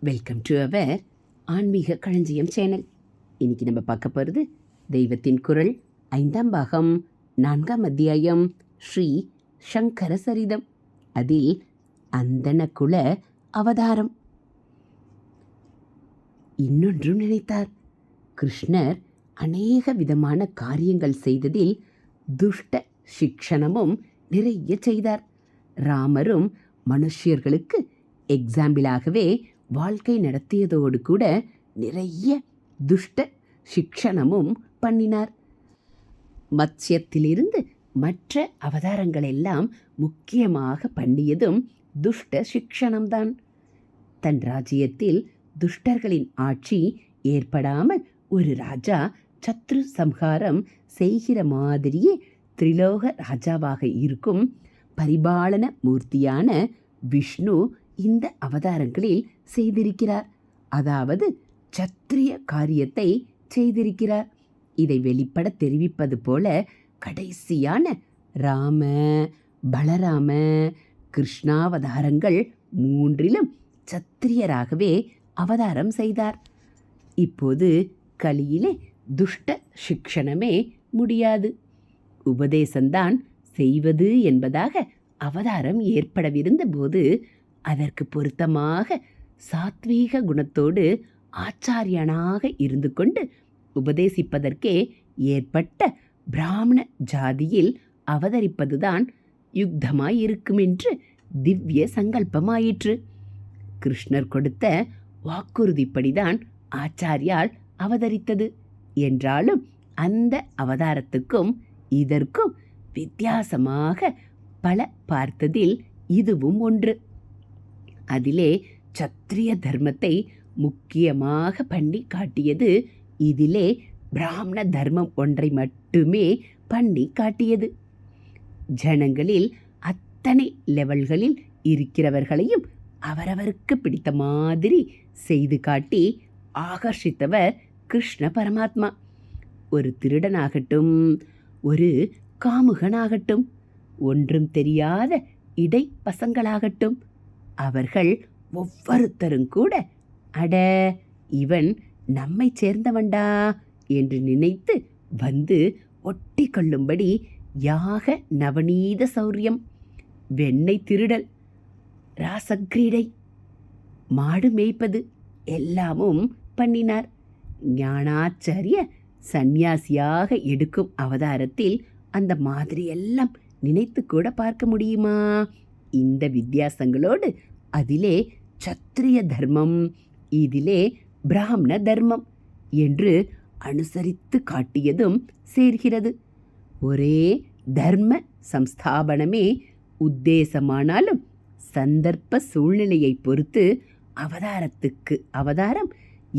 Welcome to our ஆன்மீக களஞ்சியம் channel. இன்னைக்கு நம்ம பார்க்க போகிறது தெய்வத்தின் குரல் ஐந்தாம் பாகம் நான்காம் அத்தியாயம் ஸ்ரீ சங்கர சரிதம். அதில் அந்தன குல அவதாரம். இன்னொன்றும் நினைத்தார். கிருஷ்ணர் அநேக விதமான காரியங்கள் செய்ததில் துஷ்ட சிக்ஷணமும் நிறைய செய்தார். ராமரும் மனுஷியர்களுக்கு எக்ஸாம்பிளாகவே வாழ்க்கை நடத்தியதோடு கூட நிறைய துஷ்ட சிக்ஷணமும் பண்ணினார். மத்சியத்திலிருந்து மற்ற அவதாரங்கள் எல்லாம் முக்கியமாக பண்ணியதும் துஷ்ட சிக்ஷணம்தான். தன் ராஜ்யத்தில் துஷ்டர்களின் ஆட்சி ஏற்படாமல் ஒரு ராஜா சத்ரு சம்ஹாரம் செய்கிற மாதிரியே திரிலோக ராஜாவாக இருக்கும் பரிபாலன மூர்த்தியான விஷ்ணு இந்த அவதாரங்களில் செய்திருக்கிறார். அதாவது சத்திரிய காரியத்தை செய்திருக்கிறார். இதை வெளிப்பட தெரிவிப்பது போல கடைசியான ராம பலராம கிருஷ்ணாவதாரங்கள் மூன்றிலும் சத்திரியராகவே அவதாரம் செய்தார். இப்போது கலியிலே துஷ்ட சிக்ஷணமே முடியாது. உபதேசம்தான் செய்வது என்பதாக அவதாரம் ஏற்படவிருந்த போது அதற்கு பொருத்தமாக சாத்வீக குணத்தோடு ஆச்சாரியனாக இருந்து கொண்டு உபதேசிப்பதற்கே ஏற்பட்ட பிராமண ஜாதியில் அவதரிப்பதுதான் யுக்தமாயிருக்கும் என்று திவ்ய சங்கல்பமாயிற்று. கிருஷ்ணர் கொடுத்த வாக்குறுதிப்படிதான் ஆச்சாரியால் அவதரித்தது. என்றாலும் அந்த அவதாரத்துக்கும் இதற்கும் வித்தியாசமாக பல பார்த்ததில் இதுவும் ஒன்று. அதிலே சத்திரிய தர்மத்தை முக்கியமாக பண்ணி காட்டியது இதிலே பிராமண தர்மம் ஒன்றை மட்டுமே பண்ணி காட்டியது. ஜனங்களில் அத்தனை லெவல்களில் இருக்கிறவர்களையும் அவரவருக்கு பிடித்த மாதிரி செய்து காட்டி ஆகர்ஷித்தவர் கிருஷ்ண பரமாத்மா. ஒரு திருடனாகட்டும் ஒரு காமுகனாகட்டும் ஒன்றும் தெரியாத இடை பசங்களாகட்டும் அவர்கள் ஒவ்வொருத்தரும் கூட அட இவன் நம்மை சேர்ந்தவன்டா என்று நினைத்து வந்து ஒட்டி கொள்ளும்படி யாக நவநீத சௌரியம் வெண்ணெய் திருடல் ராசக்கிரீடை மாடு மேய்ப்பது எல்லாமும் பண்ணினார். ஞானாச்சாரிய சந்நியாசியாக எடுக்கும் அவதாரத்தில் அந்த மாதிரி எல்லாம் நினைத்து கூட பார்க்க முடியுமா? இந்த வித்தியாசங்களோடு அதிலே சத்திரிய தர்மம் இதிலே பிராமண தர்மம் என்று அனுசரித்து காட்டியதும் சேர்கிறது. ஒரே தர்ம சம்ஸ்தாபனமே உத்தேசமானாலும் சந்தர்ப்ப சூழ்நிலையை பொறுத்து அவதாரத்துக்கு அவதாரம்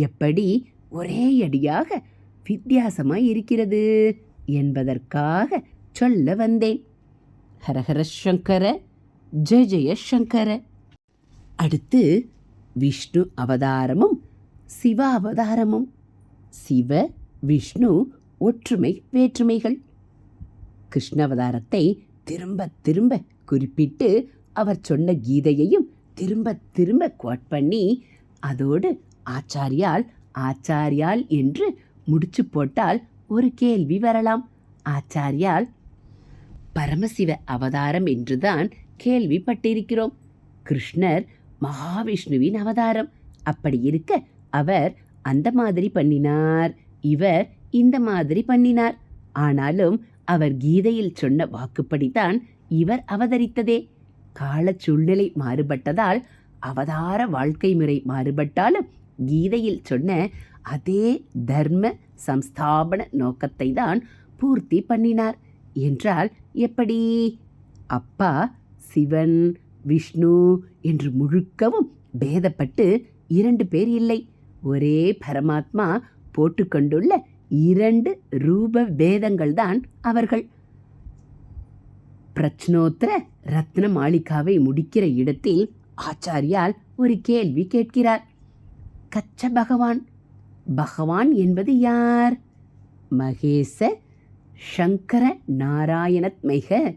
எப்படி ஒரே அடியாக வித்தியாசமாய் இருக்கிறது என்பதற்காக சொல்ல வந்தேன். ஹரஹர சங்கர ஜெய ஜெய சங்கர. அடுத்து விஷ்ணு அவதாரமும் சிவ அவதாரமும். சிவ விஷ்ணு ஒற்றுமை வேற்றுமைகள். கிருஷ்ண அவதாரத்தை திரும்ப திரும்ப குறிப்பிட்டு அவர் சொன்ன கீதையையும் திரும்ப திரும்ப கோட் பண்ணி அதோடு ஆச்சாரியால் ஆச்சாரியால் என்று முடிச்சு போட்டால் ஒரு கேள்வி வரலாம். ஆச்சாரியால் பரமசிவ அவதாரம் என்றுதான் கேள்விப்பட்டிருக்கிறோம். கிருஷ்ணர் மகாவிஷ்ணுவின் அவதாரம். அப்படி இருக்க அவர் அந்த மாதிரி பண்ணினார். இவர் இந்த மாதிரி பண்ணினார். ஆனாலும் அவர் கீதையில் சொன்ன வாக்குப்படிதான் இவர் அவதரித்ததே. கால சூழ்நிலை மாறுபட்டதால் அவதார வாழ்க்கை முறை மாறுபட்டாலும் கீதையில் சொன்ன அதே தர்ம சம்ஸ்தாபன நோக்கத்தை தான் பூர்த்தி பண்ணினார். என்றால் எப்படி? அப்பா சிவன் விஷ்ணு என்று முழுக்கவும் பேதப்பட்டு இரண்டு பேர் இல்லை. ஒரே பரமாத்மா போட்டுக்கொண்டுள்ள இரண்டு ரூப பேதங்கள் தான் அவர்கள். பிரச்சனோத்தர ரத்ன மாளிகாவை முடிக்கிற இடத்தில் ஆச்சாரியால் ஒரு கேள்வி கேட்கிறார். கச்ச பகவான். பகவான் என்பது யார்? மகேச சங்கர நாராயணத்மைக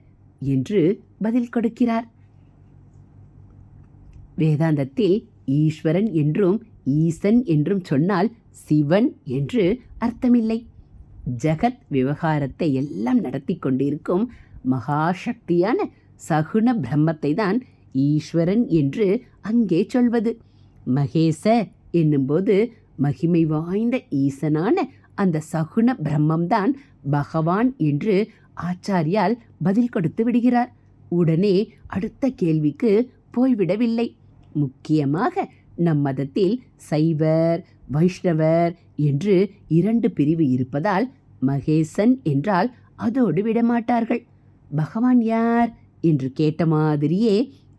என்று பதில் கொடுக்கிறார். வேதாந்தத்தில் ஈஸ்வரன் என்றும் ஈசன் என்றும் சொன்னால் சிவன் என்று அர்த்தமில்லை. ஜகத் விவகாரத்தை எல்லாம் நடத்தி கொண்டிருக்கும் மகாசக்தியான சகுண பிரம்மத்தை தான் ஈஸ்வரன் என்று அங்கே சொல்வது. மகேச என்னும்போது மகிமை வாய்ந்த ஈசனான அந்த சகுண பிரம்மம்தான் பகவான் என்று ஆச்சாரியால் பதில் கொடுத்து விடுகிறார். உடனே அடுத்த கேள்விக்கு போய்விடவில்லை. முக்கியமாக நம் மதத்தில் சைவர் வைஷ்ணவர் என்று இரண்டு பிரிவு இருப்பதால் மகேசன் என்றால் அதோடு விடமாட்டார்கள் பகவான் யார் என்று கேட்ட மாதிரியே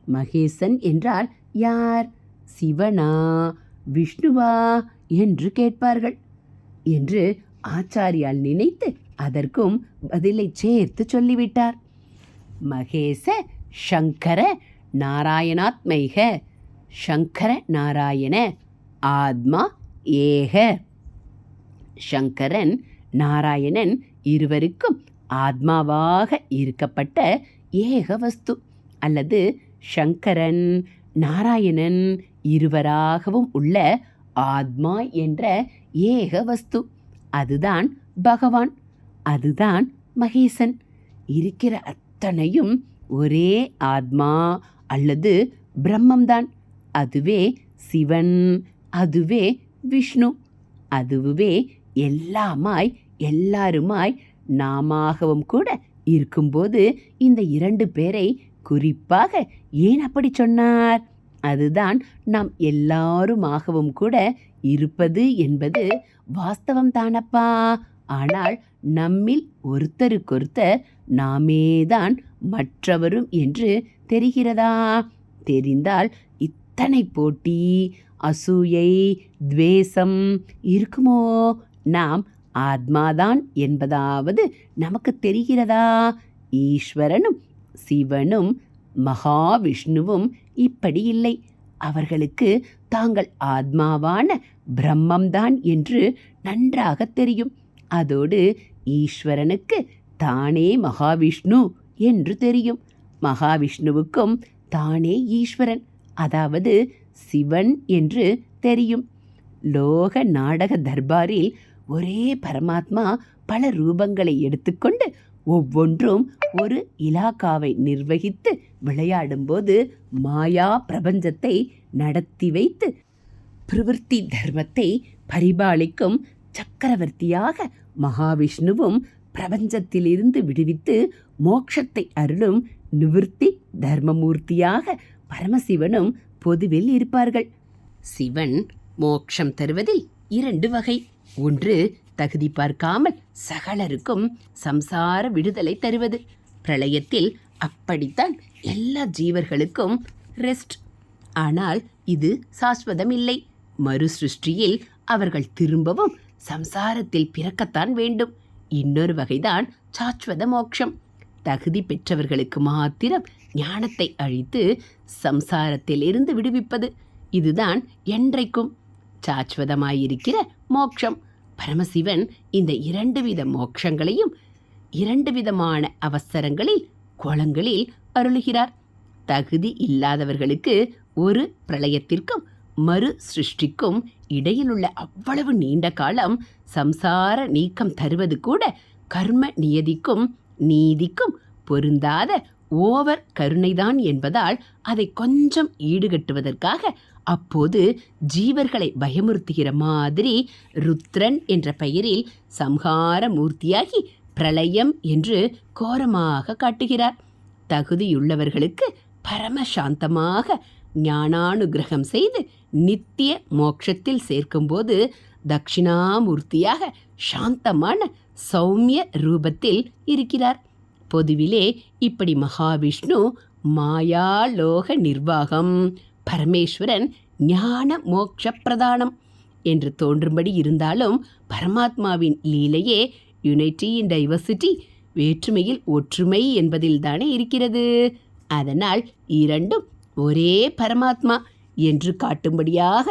மகேசன் என்றால் யார்? சிவனா விஷ்ணுவா என்று கேட்பார்கள். என்று ஆச்சாரியால் நினைத்து அதற்கும் பதிலை சேர்த்து சொல்லிவிட்டார். மகேச சங்கர நாராயணாத்மைக சங்கர நாராயண ஆத்மா ஏக. சங்கரன் நாராயணன் இருவருக்கும் ஆத்மாவாக இருக்கப்பட்ட ஏக வஸ்து. அல்லது சங்கரன் நாராயணன் இருவராகவும் உள்ள ஆத்மா என்ற ஏக வஸ்து. அதுதான் பகவான். அதுதான் மகேசன். இருக்கிற அத்தனையும் ஒரே ஆத்மா அல்லது பிரம்மம்தான். அதுவே சிவன் அதுவே விஷ்ணு அதுவே எல்லாமாய் எல்லாருமாய் நாமாகவும் கூட இருக்கும்போது இந்த இரண்டு பேரை குறிப்பாக ஏன் அப்படி சொன்னார்? அதுதான் நாம் எல்லாருமாகவும் கூட இருப்பது என்பது வாஸ்தவம் தானப்பா ஆனால் நம்மில் ஒருத்தருக்கொருத்தர் நாமேதான் மற்றவரும் என்று தெரிகிறதா? தெரிந்தால் இத்தனை போட்டி அசூயை துவேசம் இருக்குமோ? நாம் ஆத்மாதான் என்பதாவது நமக்கு தெரிகிறதா? ஈஸ்வரனும் சிவனும் மகாவிஷ்ணுவும் இப்படி இல்லை. அவர்களுக்கு தாங்கள் ஆத்மாவான பிரம்மம்தான் என்று நன்றாக தெரியும். அதோடு ஈஸ்வரனுக்கு தானே மகாவிஷ்ணு என்று தெரியும். மகாவிஷ்ணுவுக்கும் தானே ஈஸ்வரன் அதாவது சிவன் என்று தெரியும். லோக நாடக தர்பாரில் ஒரே பரமாத்மா பல ரூபங்களை எடுத்துக்கொண்டு ஒவ்வொன்றும் ஒரு இலாக்காவை நிர்வகித்து விளையாடும்போது மாயா பிரபஞ்சத்தை நடத்தி வைத்து பிரவிற்த்தி தர்மத்தை பரிபாலிக்கும் சக்கரவர்த்தியாக மகாவிஷ்ணுவும் பிரபஞ்சத்திலிருந்து விடுவித்து மோட்சத்தை அருளும் நிவிற்த்தி தர்மமூர்த்தியாக பரமசிவனும் பொதுவில் இருப்பார்கள். சிவன் மோட்சம் தருவதில் இரண்டு வகை. ஒன்று தகுதி பார்க்காமல் சகலருக்கும் சம்சார விடுதலை தருவது. பிரளயத்தில் அப்படித்தான் எல்லா ஜீவர்களுக்கும் ரெஸ்ட். ஆனால் இது சாஸ்வதம் இல்லை மறு சிருஷ்டியில் அவர்கள் திரும்பவும் சம்சாரத்தில் பிறக்கத்தான் வேண்டும். இன்னொரு வகைதான் சாஸ்வத மோட்சம். தகுதி பெற்றவர்களுக்கு மாத்திரம் ஞானத்தை அழித்து சம்சாரத்தில் இருந்து விடுவிப்பது. இதுதான் என்றைக்கும் சாஸ்வதமாயிருக்கிற மோட்சம். பரமசிவன் இந்த இரண்டு வித மோட்சங்களையும் இரண்டு விதமான அவசரங்களில் குளங்களில் அருளுகிறார். தகுதி இல்லாதவர்களுக்கு ஒரு பிரளயத்திற்கும் மறு சிருஷ்டிக்கும் இடையிலுள்ள அவ்வளவு நீண்ட காலம் சம்சார நீக்கம் தருவது கூட கர்ம நியதிக்கும் நீதிக்கும் பொருந்தாத ஓவர் கருணைதான் என்பதால் அதை கொஞ்சம் ஈடுகட்டுவதற்காக அப்போது ஜீவர்களை பயமுறுத்துகிற மாதிரி ருத்ரன் என்ற பெயரில் சம்ஹார மூர்த்தியாகி பிரளயம் என்று கோரமாக காட்டுகிறார். தகுதியுள்ளவர்களுக்கு பரமசாந்தமாக ஞானானுகிரகம் செய்து நித்திய மோட்சத்தில் சேர்க்கும்போது தட்சிணாமூர்த்தியாக சாந்தமான சௌமிய ரூபத்தில் இருக்கிறார். பொதுவிலே இப்படி மகாவிஷ்ணு மாயாலோக நிர்வாகம் பரமேஸ்வரன் ஞான மோட்ச பிரதானம் என்று தோன்றும்படி இருந்தாலும் பரமாத்மாவின் லீலையே யுனைட்டி இன் டைவர்சிட்டி வேற்றுமையில் ஒற்றுமை என்பதில்தானே இருக்கிறது. அதனால் இரண்டும் ஒரே பரமாத்மா என்று காட்டும்படியாக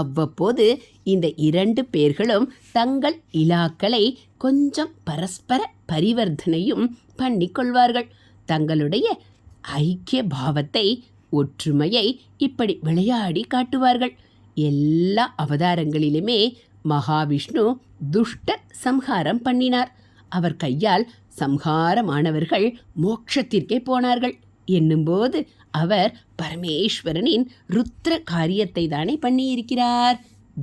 அவ்வப்போது இந்த இரண்டு பேர்களும் தங்கள் இலாக்களை கொஞ்சம் பரஸ்பர பரிவர்த்தனையும் பண்ணிக்கொள்வார்கள் தங்களுடைய ஐக்கிய பாவத்தை ஒற்றுமையை இப்படி விளையாடி காட்டுவார்கள். எல்லா அவதாரங்களிலுமே மகாவிஷ்ணு துஷ்ட சம்ஹாரம் பண்ணினார். அவர் கையால் சம்ஹாரமானவர்கள் மோட்சத்திற்கே போனார்கள். என்னும்போது அவர் பரமேஸ்வரனின் ருத்ர காரியத்தை தானே பண்ணியிருக்கிறார்.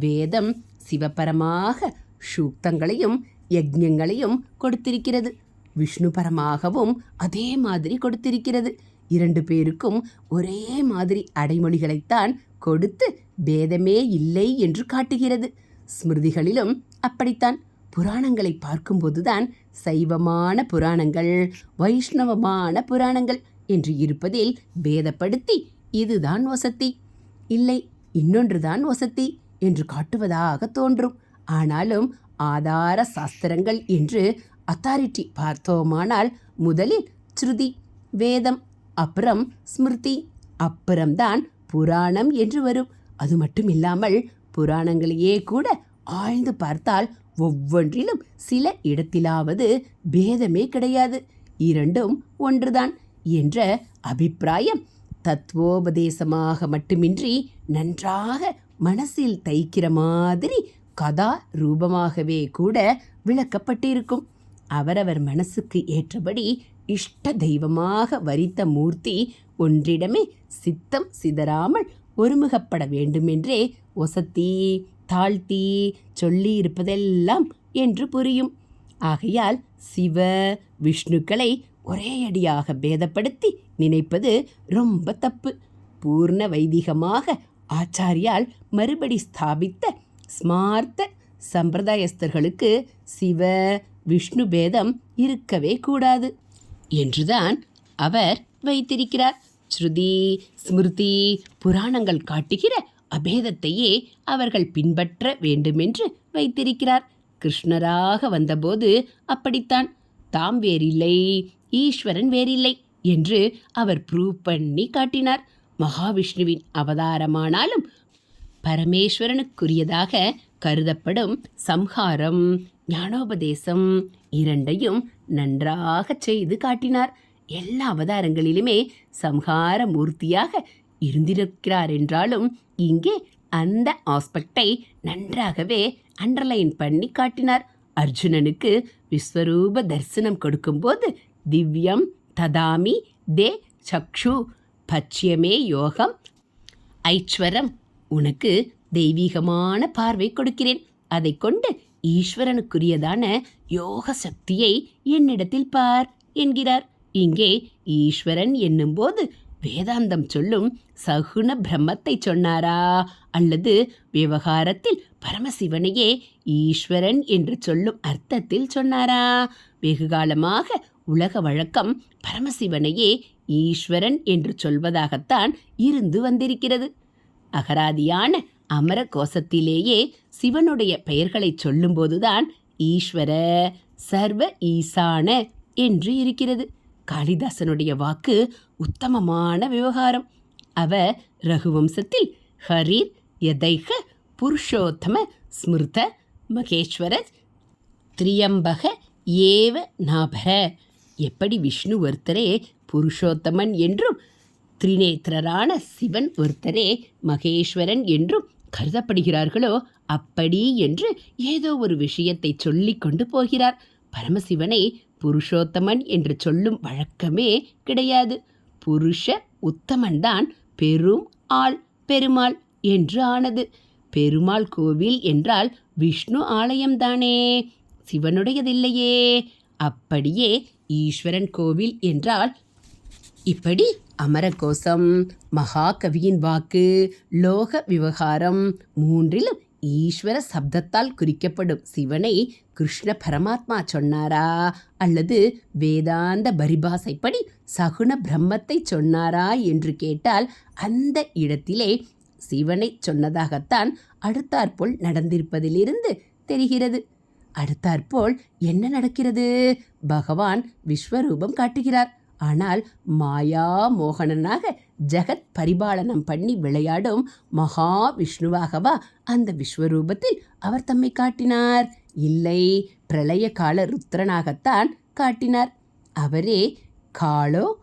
வேதம் சிவபரமாக சூக்தங்களையும் யஜ்யங்களையும் கொடுத்திருக்கிறது. விஷ்ணுபரமாகவும் அதே மாதிரி கொடுத்திருக்கிறது. இரண்டு பேருக்கும் ஒரே மாதிரி அடைமொழிகளைத்தான் கொடுத்து பேதமே இல்லை என்று காட்டுகிறது. ஸ்மிருதிகளிலும் அப்படித்தான். புராணங்களை பார்க்கும்போதுதான் சைவமான புராணங்கள் வைஷ்ணவமான புராணங்கள் என்று இருப்பதில் பேதப்படுத்தி இதுதான் வசதி. இல்லை இன்னொன்றுதான் வசதி என்று காட்டுவதாக தோன்றும். ஆனாலும் ஆதார சாஸ்திரங்கள் என்று அத்தாரிட்டி பார்த்தோமானால் முதலில் ஸ்ருதி வேதம் அப்புறம் ஸ்மிருதி அப்புறம்தான் புராணம் என்று வரும். அது மட்டும் இல்லாமல் புராணங்களையே கூட ஆழ்ந்து பார்த்தால் ஒவ்வொன்றிலும் சில இடத்திலாவது பேதமே கிடையாது. இரண்டும் ஒன்றுதான். என்ற அபிப்பிராயம் தத்துவோபதேசமாக மட்டுமின்றி நன்றாக மனசில் தைக்கிற மாதிரி கதா ரூபமாகவே கூட விளக்கப்பட்டிருக்கும். அவரவர் மனசுக்கு ஏற்றபடி இஷ்ட தெய்வமாக வரித்த மூர்த்தி ஒன்றிடமே சித்தம் சிதறாமல் ஒருமுகப்பட வேண்டுமென்றே ஒசத்தி தாழ்த்தி சொல்லி இருப்பதெல்லாம் என்று புரியும். ஆகையால் சிவ விஷ்ணுக்களை ஒரே அடியாக பேதப்படுத்தி நினைப்பது ரொம்ப தப்பு. பூர்ண வைதிகமாக ஆச்சாரியால் மறுபடி ஸ்தாபித்த ஸ்மார்த்த சம்பிரதாயஸ்தர்களுக்கு சிவ விஷ்ணு பேதம் இருக்கவே கூடாது என்றுதான் அவர் வைத்திருக்கிறார். ஸ்ருதி ஸ்மிருதி புராணங்கள் காட்டுகிற அபேதத்தையே அவர்கள் பின்பற்ற வேண்டுமென்று வைத்திருக்கிறார். கிருஷ்ணராக வந்தபோது அப்படித்தான். தாம் வேறில்லை ஈஸ்வரன் வேறில்லை என்று அவர் ப்ரூவ் பண்ணி காட்டினார். மகாவிஷ்ணுவின் அவதாரமானாலும் பரமேஸ்வரனுக்குரியதாக கருதப்படும் சம்ஹாரம் ஞானோபதேசம் இரண்டையும் நன்றாக செய்து காட்டினார். எல்லா அவதாரங்களிலுமே சம்ஹார மூர்த்தியாக இருந்திருக்கிறார் என்றாலும் இங்கே அந்த ஆஸ்பெக்டை நன்றாகவே அண்டர்லைன் பண்ணி காட்டினார். அர்ஜுனனுக்கு விஸ்வரூப தரிசனம் கொடுக்கும்போது திவ்யம் ததாமி தே சக்ஷு. பச்சியமே யோகம். ஐஸ்வரம் உனக்கு தெய்வீகமான பார்வை கொடுக்கிறேன். அதை கொண்டு ஈஸ்வரனுக்குரியதான யோக சக்தியை என்னிடத்தில் பார் என்கிறார். இங்கே ஈஸ்வரன் என்னும்போது வேதாந்தம் சொல்லும் சகுண பிரம்மத்தை சொன்னாரா? அல்லது விவகாரத்தில் பரமசிவனையே ஈஸ்வரன் என்று சொல்லும் அர்த்தத்தில் சொன்னாரா? வெகுகாலமாக உலக வழக்கம் பரமசிவனையே ஈஸ்வரன் என்று சொல்வதாகத்தான் இருந்து வந்திருக்கிறது. அகராதியான அமர கோஷத்திலேயே சிவனுடைய பெயர்களை சொல்லும்போதுதான் ஈஸ்வர சர்வ ஈசான என்று இருக்கிறது. காளிதாசனுடைய வாக்கு உத்தமமான விவகாரம். அவ ரகுவம்சத்தில் ஹரீர் யதைக புருஷோத்தம ஸ்மிருத மகேஸ்வர திரியம்பக ஏவ நாபர. எப்படி விஷ்ணு ஒருத்தரே புருஷோத்தமன் என்றும் திரிநேத்திரரான சிவன் ஒருத்தரே மகேஸ்வரன் என்றும் கருதப்படுகிறார்களோ அப்படி என்று ஏதோ ஒரு விஷயத்தை சொல்லி கொண்டு போகிறார். பரமசிவனை புருஷோத்தமன் என்று சொல்லும் வழக்கமே கிடையாது. புருஷ உத்தமன்தான் பெரும் ஆள் பெருமாள் என்று ஆனது. பெருமாள் கோவில் என்றால் விஷ்ணு ஆலயம்தானே சிவனுடையதில்லையே. அப்படியே ஈஸ்வரன் கோவில் என்றால் இப்படி அமரகோசம் மகாகவியின் வாக்கு லோக விவகாரம் மூன்றிலும் ஈஸ்வர சப்தத்தால் குறிக்கப்படும் சிவனை கிருஷ்ண பரமாத்மா சொன்னாரா? அல்லது வேதாந்த பரிபாசைப்படி சகுண பிரம்மத்தை சொன்னாரா என்று கேட்டால் அந்த இடத்திலே சிவனை சொன்னதாகத்தான் அடுத்தாற்போல் நடந்திருப்பதிலிருந்து தெரிகிறது. அடுத்தாற்போல் என்ன நடக்கிறது? பகவான் விஸ்வரூபம் காட்டுகிறார். ஆனால் மாயா மோகனனாக ஜெகத் பரிபாலனம் பண்ணி விளையாடும் மகா விஷ்ணுவாகவா அந்த விஸ்வரூபத்தில் அவர் தம்மை காட்டினார். இல்லை பிரளய கால ருத்ரனாகத்தான் காட்டினார். அவரே காலோ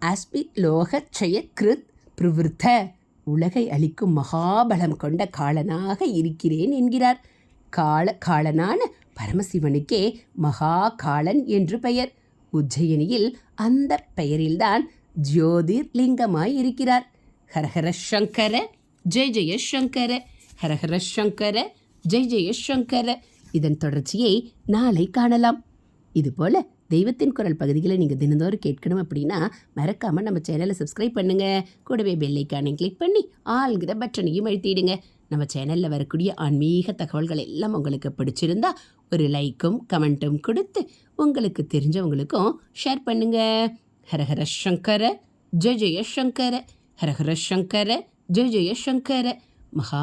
அஸ்பி லோகச்சய கிருத் பிரவிருத்த உலகை அளிக்கும் மகாபலம் கொண்ட காளனாக இருக்கிறேன் என்கிறார். கால காளனான பரமசிவனுக்கே மகா காளன் என்று பெயர். உஜ்ஜயினியில் அந்த பெயரில்தான் ஜோதிர் லிங்கமாய் இருக்கிறார் ஹரஹர சங்கர ஜெய ஜெய சங்கர ஹரஹர சங்கர ஜெய் ஜெய சங்கர. இதன் தொடர்ச்சியை நாளை காணலாம். இதுபோல் தெய்வத்தின் குரல் பகுதிகளை நீங்கள் தினந்தோறும் கேட்கணும் அப்படின்னா மறக்காமல் நம்ம சேனலை சப்ஸ்கிரைப் பண்ணுங்கள் கூடவே பெல்லைக்கானையும் கிளிக் பண்ணி ஆள்கிற பட்டனையும் அழுத்திடுங்க. நம்ம சேனலில் வரக்கூடிய ஆன்மீக தகவல்கள் எல்லாம் உங்களுக்கு பிடிச்சிருந்தா ஒரு லைக்கும் கமெண்ட்டும் கொடுத்து உங்களுக்கு தெரிஞ்சவங்களுக்கும் ஷேர் பண்ணுங்க. ஹரஹர சங்கர ஜெய ஜெய சங்கர ஹரஹர சங்கர ஜெய ஜெய சங்கர மகா